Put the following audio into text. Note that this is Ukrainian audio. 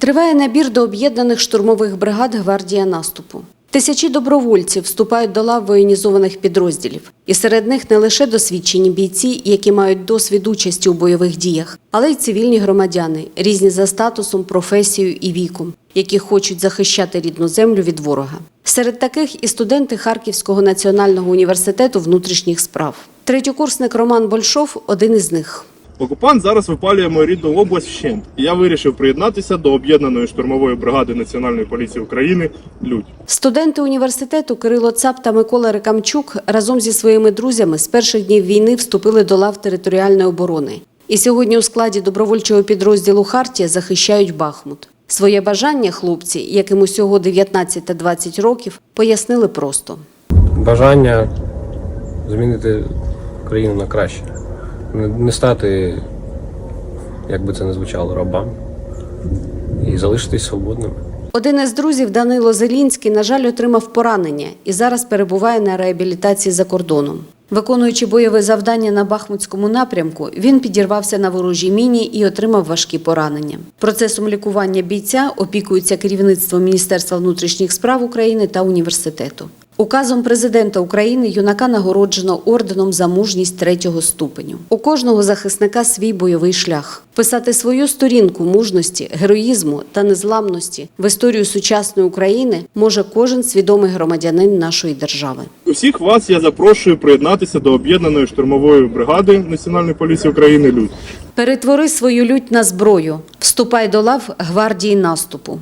Триває набір до об'єднаних штурмових бригад гвардія наступу. Тисячі добровольців вступають до лав воєнізованих підрозділів, і серед них не лише досвідчені бійці, які мають досвід участі у бойових діях, але й цивільні громадяни, різні за статусом, професією і віком, які хочуть захищати рідну землю від ворога. Серед таких і студенти Харківського національного університету внутрішніх справ. Третьокурсник Роман Большов один із них. Окупант зараз випалює мою рідну область вщент. І я вирішив приєднатися до об'єднаної штурмової бригади Національної поліції України Людь. Студенти університету Кирило Цап та Микола Рекамчук разом зі своїми друзями з перших днів війни вступили до лав територіальної оборони. І сьогодні у складі добровольчого підрозділу Хартія захищають Бахмут. Своє бажання хлопці, яким усього 19 та 20 років, пояснили просто. бажання змінити країну на краще. Не- стати, як би це не звучало, рабами. І залишитись свободними. Один із друзів Данило Зелінський, на жаль, отримав поранення і зараз перебуває на реабілітації за кордоном. Виконуючи бойове завдання на Бахмутському напрямку, він підірвався на ворожій міні і отримав важкі поранення. Процесом лікування бійця опікується керівництво Міністерства внутрішніх справ України та університету. Указом президента України юнака нагороджено орденом за мужність третього ступеню. У кожного захисника свій бойовий шлях. Писати свою сторінку мужності, героїзму та незламності в історію сучасної України може кожен свідомий громадянин нашої держави. Усіх вас я запрошую приєднатися до об'єднаної штурмової бригади Національної поліції України Людь. Перетвори свою лють на зброю. Вступай до лав гвардії наступу.